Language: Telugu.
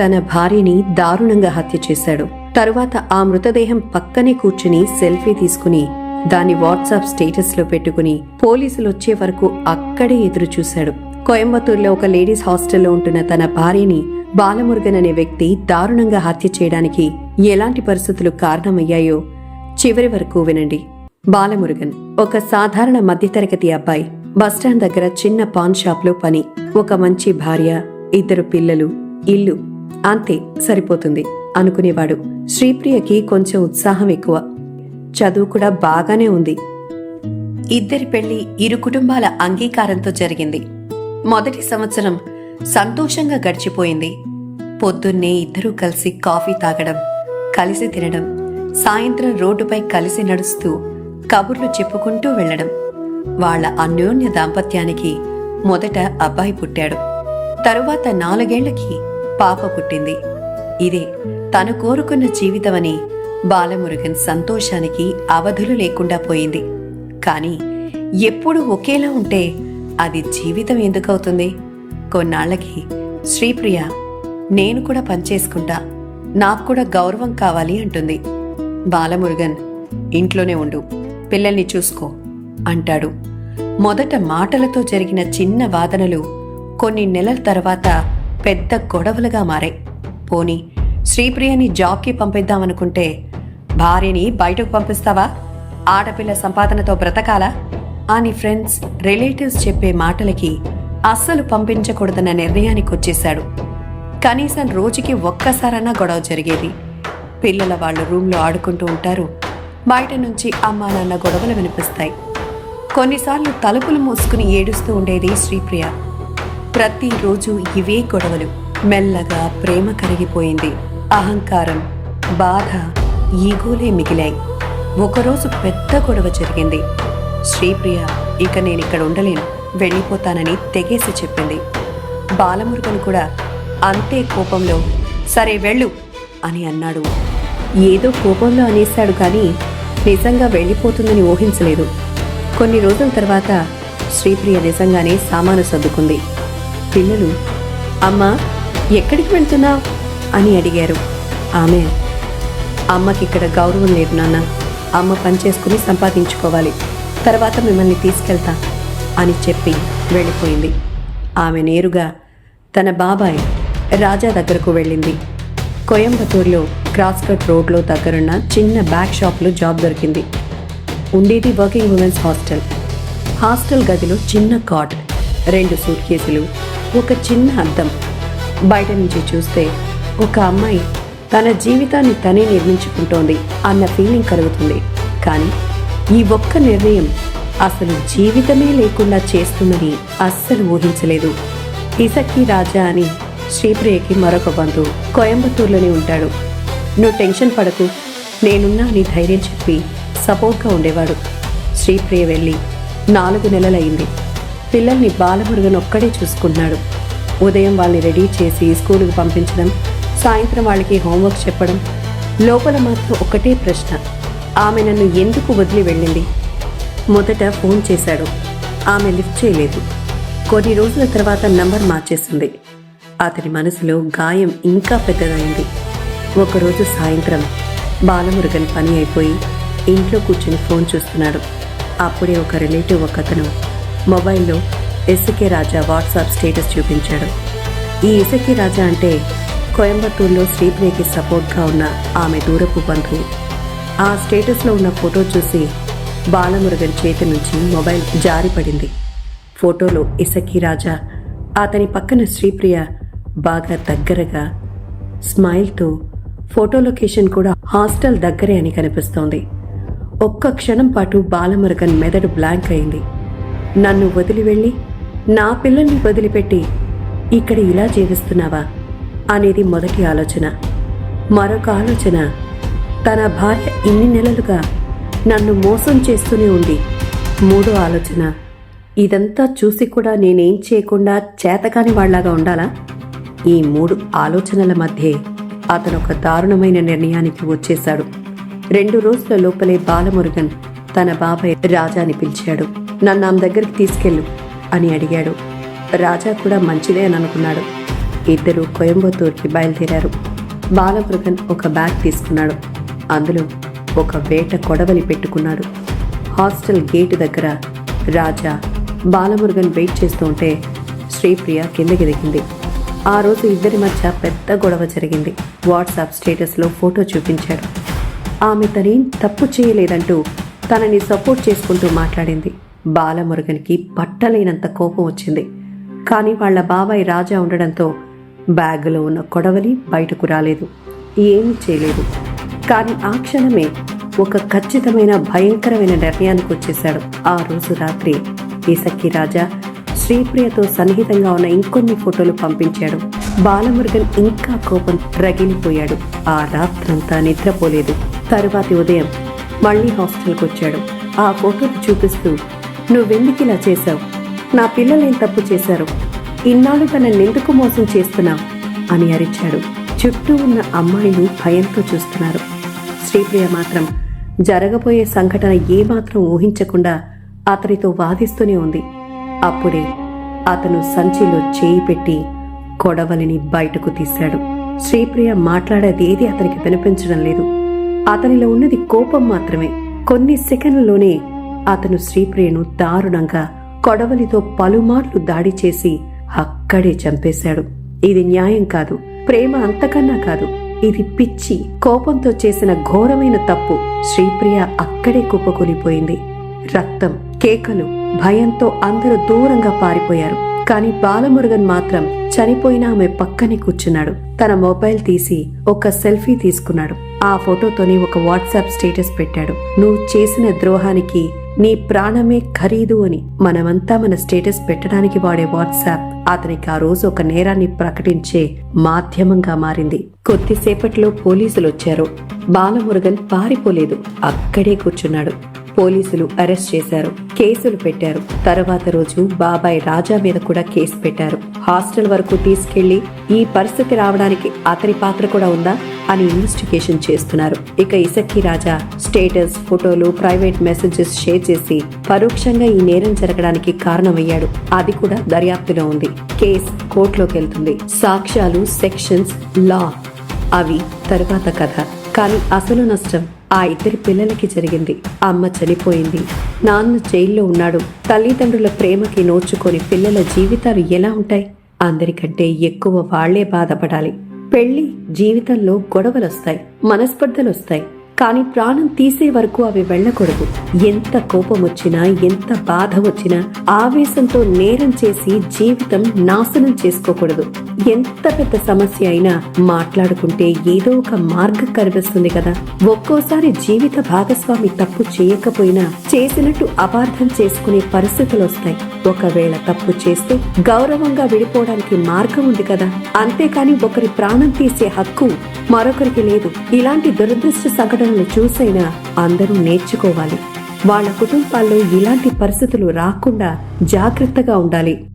తన భార్యని దారుణంగా హత్య చేశాడు. తరువాత ఆ మృతదేహం పక్కనే కూర్చుని సెల్ఫీ తీసుకుని దాన్ని వాట్సాప్ స్టేటస్లో పెట్టుకుని పోలీసులు వచ్చే వరకు అక్కడే ఎదురు చూశాడు కోయంబత్తూర్లో ఒక లేడీస్ హాస్టల్లో ఉంటున్న తన భార్యని బాలమురుగన్ అనే వ్యక్తి దారుణంగా హత్య చేయడానికి ఎలాంటి పరిస్థితులు కారణమయ్యాయో చివరి వరకు వినండి. బాలమురుగన్ ఒక సాధారణ మధ్యతరగతి అబ్బాయి. బస్టాండ్ దగ్గర చిన్న పాన్ షాప్లో పని. ఒక మంచి భార్య ఇద్దరు పిల్లలు ఇల్లు. అంతే సరిపోతుంది అనుకునేవాడు. శ్రీప్రియకి కొంచెం ఉత్సాహం ఎక్కువ. చదువు కూడా బాగానే ఉంది. ఇద్దరి పెళ్ళి ఇరు కుటుంబాల అంగీకారంతో జరిగింది. మొదటి సంవత్సరం సంతోషంగా గడిచిపోయింది. పొద్దున్నే ఇద్దరూ కలిసి కాఫీ తాగడం కలిసి తినడం సాయంత్రం రోడ్డుపై కలిసి నడుస్తూ కబుర్లు చెప్పుకుంటూ వెళ్ళడం వాళ్ళ అన్యోన్య దాంపత్యానికి మొదట అబ్బాయి పుట్టాడు. తరువాత నాలుగేళ్ళకి పాప పుట్టింది. ఇదే తను కోరుకున్న జీవితమని బాలమురుగన్ సంతోషానికి అవధులు లేకుండా పోయింది. కానీ ఎప్పుడు ఒకేలా ఉంటే అది జీవితం ఎందుకవుతుంది? కొన్నాళ్ళకి శ్రీప్రియ నేను కూడా పనిచేసుకుంటా నాకు కూడా గౌరవం కావాలి అంటుంది. బాలమురుగన్ ఇంట్లోనే ఉండు పిల్లల్ని చూసుకో అంటాడు. మొదట మాటలతో జరిగిన చిన్న వాదనలు కొన్ని నెలల తర్వాత పెద్ద గొడవలుగా మారాయి. పోని శ్రీప్రియని జాబ్కి పంపిద్దామనుకుంటే భార్యని బయటకు పంపిస్తావా? ఆడపిల్ల సంపాదనతో బ్రతకాలా? అని ఫ్రెండ్స్ రిలేటివ్స్ చెప్పే మాటలకి అస్సలు పంపించకూడదన్న నిర్ణయానికి వచ్చేశాడు. కనీసం రోజుకి ఒక్కసారన్నా గొడవ జరిగేది. పిల్లల వాళ్ళు రూమ్లో ఆడుకుంటూ ఉంటారు. బయట నుంచి అమ్మా నాన్న గొడవలు వినిపిస్తాయి. కొన్నిసార్లు తలుపులు మూసుకుని ఏడుస్తూ ఉండేది శ్రీప్రియ. ప్రతిరోజు ఇవే గొడవలు. మెల్లగా ప్రేమ కరిగిపోయింది. అహంకారం బాధ ఈగోలే మిగిలాయి. ఒకరోజు పెద్ద గొడవ జరిగింది. శ్రీప్రియ ఇక నేను ఇక్కడ ఉండలేను. వెళ్ళిపోతానని తెగేసి చెప్పింది. బాలమురుగన్ కూడా అంతే కోపంలో. సరే వెళ్ళు అని అన్నాడు. ఏదో కోపంలో అనేశాడు కానీ నిజంగా వెళ్ళిపోతుందని ఊహించలేదు. కొన్ని రోజుల తర్వాత శ్రీప్రియ నిజంగానే సామాను సర్దుకుంది. పిల్లలు అమ్మా ఎక్కడికి వెళ్తున్నావు? అని అడిగారు. ఆమె అమ్మకి ఇక్కడ గౌరవం లేదు నాన్న. అమ్మ పని చేసుకుని సంపాదించుకోవాలి. తర్వాత మిమ్మల్ని తీసుకెళ్తా అని చెప్పి వెళ్ళిపోయింది. ఆమె నేరుగా తన బాబాయ్ రాజా దగ్గరకు వెళ్ళింది. కోయంబత్తూర్లో క్రాస్కట్ రోడ్లో దగ్గరున్న చిన్న బ్యాగ్ షాప్లో జాబ్ దొరికింది. ఉండేది వర్కింగ్ ఉమెన్స్ హాస్టల్. హాస్టల్ గదిలో చిన్న కాట్ రెండు సూట్ కేసులు ఒక చిన్న అద్దం బయట నుంచి చూస్తే ఒక అమ్మాయి తన జీవితాన్ని తనే నిర్మించుకుంటోంది అన్న ఫీలింగ్ కలుగుతుంది. కానీ ఈ ఒక్క నిర్ణయం అసలు జీవితమే లేకుండా చేస్తుందని అస్సలు ఊహించలేదు. ఇసక్కి రాజా అని శ్రీప్రియకి మరొక బంధువు కోయంబత్తూరులోనే ఉంటాడు. నువ్వు టెన్షన్ పడకు. నేనున్నా అని ధైర్యం చెప్పి సపోర్ట్గా ఉండేవాడు. శ్రీప్రియ వెళ్ళి నాలుగు నెలలైంది పిల్లల్ని బాలమురుగన్ ఒక్కడే చూసుకున్నాడు ఉదయం వాళ్ళని రెడీ చేసి స్కూలుకు పంపించడం సాయంత్రం వాళ్ళకి హోంవర్క్ చెప్పడం లోపల మాత్రం ఒకటే ప్రశ్న. ఆమె నన్ను ఎందుకు వదిలి వెళ్ళింది? మొదట ఫోన్ చేశాడు. ఆమె లిఫ్ట్ చేయలేదు. కొన్ని రోజుల తర్వాత నంబర్ మార్చేసింది. అతని మనసులో గాయం ఇంకా పెద్దదైంది. ఒకరోజు సాయంత్రం బాలమురుగన్ పని అయిపోయి ఇంట్లో కూర్చుని ఫోన్ చూస్తున్నాడు. అప్పుడే ఒక రిలేటివ్ ఒకతను మొబైల్లో ఎస్కే రాజా వాట్సాప్ స్టేటస్ చూపించాడు. ఈ ఇసకి రాజా అంటే కోయంబత్తూరులో శ్రీప్రియకి సపోర్ట్గా ఉన్న ఆమె దూరపు బంధువు. ఆ స్టేటస్లో ఉన్న ఫోటో చూసి బాలమురుగన్ చేతి నుంచి మొబైల్ జారిపడింది ఫోటోలో ఇసకి రాజా అతని పక్కన శ్రీప్రియ బాగా దగ్గరగా స్మైల్తో ఫోటో లొకేషన్ కూడా హాస్టల్ దగ్గరే అని కనిపిస్తోంది. ఒక్క క్షణం పాటు బాలమురుగన్ మెదడు బ్లాంక్ అయింది. నన్ను వదిలి వెళ్ళి నా పిల్లల్ని వదిలిపెట్టి ఇక్కడ ఇలా జీవిస్తున్నావా అనేది మొదటి ఆలోచన. మరొక ఆలోచన తన భార్య ఇన్ని నెలలుగా నన్ను మోసం చేస్తూనే ఉంది. మూడో ఆలోచన ఇదంతా చూసి కూడా నేనేం చేయకుండా చేతకాని వాళ్ళలాగా ఉండాలా? ఈ మూడు ఆలోచనల మధ్య అతను ఒక దారుణమైన నిర్ణయానికి వచ్చేశాడు. రెండు రోజుల లోపలే బాలమురుగన్ తన బాబాయ్ రాజాని పిలిచాడు. నన్ను ఆమె దగ్గరికి తీసుకెళ్ళు అని అడిగాడు. రాజా కూడా మంచిదే అని అనుకున్నాడు. ఇద్దరు కోయంబత్తూర్కి బయలుదేరారు. బాలమురుగన్ ఒక బ్యాగ్ తీసుకున్నాడు. అందులో ఒక వేట కొడవలి పెట్టుకున్నాడు. హాస్టల్ గేటు దగ్గర రాజా బాలమురుగన్ వెయిట్ చేస్తూ ఉంటే శ్రీప్రియ కిందకి దిగింది. ఆ రోజు ఇద్దరి మధ్య పెద్ద గొడవ జరిగింది. వాట్సాప్ స్టేటస్లో ఫోటో చూపించాడు. ఆమె తనేం తప్పు చేయలేదంటూ తనని సపోర్ట్ చేసుకుంటూ మాట్లాడింది. బాలమురుగన్కి పట్టలేనంత కోపం వచ్చింది. కానీ వాళ్ళ బాబాయ్ రాజా ఉండడంతో బ్యాగులో ఉన్న కొడవలి బయటకు రాలేదు. ఏమీ చేయలేదు. కానీ ఆ క్షణమే ఒక ఖచ్చితమైన భయంకరమైన నిర్ణయానికి వచ్చేశాడు. ఆ రోజు రాత్రి ఈసక్కి రాజా శ్రీప్రియతో సన్నిహితంగా ఉన్న ఇంకొన్ని ఫోటోలు పంపించాడు. బాలమురుగన్ ఇంకా కోపం రగిలిపోయాడు. ఆ రాత్రంతా నిద్రపోలేదు. తరువాతి ఉదయం మళ్ళీ హాస్టల్కి వచ్చాడు ఆ ఫోటోలు చూపిస్తూ నువ్వెందుకు ఇలా చేశావు? నా పిల్లలేం తప్పు చేశారు? ఇన్నాళ్ళు తనని ఎందుకు మోసం చేస్తున్నావు? అని అరిచాడు. చుట్టూ ఉన్న అమ్మాయిలు భయంతో చూస్తున్నారు. శ్రీప్రియ మాత్రం జరగబోయే సంఘటన ఏమాత్రం ఊహించకుండా అతనితో వాదిస్తూనే ఉంది. అప్పుడే అతను సంచిలో చేయి పెట్టి కొడవలిని బయటకు తీశాడు. శ్రీప్రియ మాట్లాడేదేది అతనికి వినిపించడం లేదు. అతనిలో ఉన్నది కోపం మాత్రమే. కొన్ని సెకండ్లలోనే అతను శ్రీప్రియను దారుణంగా కొడవలితో పలుమార్లు దాడి చేసి అక్కడే చంపేశాడు. ఇది న్యాయం కాదు ప్రేమ అంతకన్నా కాదు. ఇది పిచ్చి కోపంతో చేసిన ఘోరమైన తప్పు. శ్రీప్రియ అక్కడే కుప్పకూలిపోయింది. రక్తం కేకలు భయంతో అందరూ దూరంగా పారిపోయారు. కానీ బాలమురుగన్ మాత్రం చనిపోయిన ఆమె పక్కనే కూర్చున్నాడు. తన మొబైల్ తీసి ఒక సెల్ఫీ తీసుకున్నాడు. ఆ ఫోటోతోని ఒక వాట్సాప్ స్టేటస్ పెట్టాడు. నువ్వు చేసిన ద్రోహానికి నీ ప్రాణమే ఖరీదు అని మనమంతా మన స్టేటస్ పెట్టడానికి వాడే వాట్సాప్ అతనికి ఆ రోజు ఒక నేరాన్ని ప్రకటించే మాధ్యమంగా మారింది. కొద్దిసేపట్లో పోలీసులు వచ్చారు బాలమురుగన్ పారిపోలేదు. అక్కడే కూర్చున్నాడు. పోలీసులు అరెస్ట్ చేశారు. కేసులు పెట్టారు. తర్వాత రోజు బాబాయ్ రాజా మీద కూడా కేసు పెట్టారు. హాస్టల్ వరకు తీసుకెళ్ళి ఈ పరిస్థితి రావడానికి అతని పాత్ర కూడా ఉందా? అని ఇన్వెస్టిగేషన్ చేస్తున్నారు. ఇక ఇసక్కి రాజా స్టేటస్ ఫోటోలు ప్రైవేట్ మెసేజెస్ షేర్ చేసి పరోక్షంగా ఈ నేరం జరగడానికి కారణమయ్యాడు. అది కూడా దర్యాప్తులో ఉంది. కేస్ కోర్టులోకి వెళ్తుంది. సాక్ష్యాలు సెక్షన్స్ లా అవి తరువాత కథ. కానీ అసలు నష్టం ఆ ఇద్దరి పిల్లలకి జరిగింది. అమ్మ చనిపోయింది. నాన్న జైల్లో ఉన్నాడు. తల్లిదండ్రుల ప్రేమకి నోచుకొని పిల్లల జీవితాలు ఎలా ఉంటాయి? అందరికంటే ఎక్కువ వాళ్ళే బాధపడాలి. పెళ్ళి జీవితంలో గొడవలొస్తాయి మనస్పర్ధలొస్తాయి. కానీ ప్రాణం తీసే వరకు అవి వెళ్ళకూడదు. ఎంత కోపం వచ్చినా ఎంత బాధ వచ్చినా ఆవేశంతో నేరం చేసి జీవితం నాశనం చేసుకోకూడదు. ఎంత పెద్ద సమస్య అయినా మాట్లాడుకుంటే ఏదో ఒక మార్గం కనిపిస్తుంది కదా. ఒక్కోసారి జీవిత భాగస్వామి తప్పు చేయకపోయినా చేసినట్టు అపార్థం చేసుకునే పరిస్థితులు వస్తాయి. ఒకవేళ తప్పు చేస్తే గౌరవంగా విడిపోవడానికి మార్గం ఉంది కదా. అంతేకాని ఒకరి ప్రాణం తీసే హక్కు మరొకరికి లేదు. ఇలాంటి దురదృష్ట సంఘటనలు చూసైనా అందరూ నేర్చుకోవాలి. వాళ్ళ కుటుంబాల్లో ఇలాంటి పరిస్థితులు రాకుండా జాగ్రత్తగా ఉండాలి.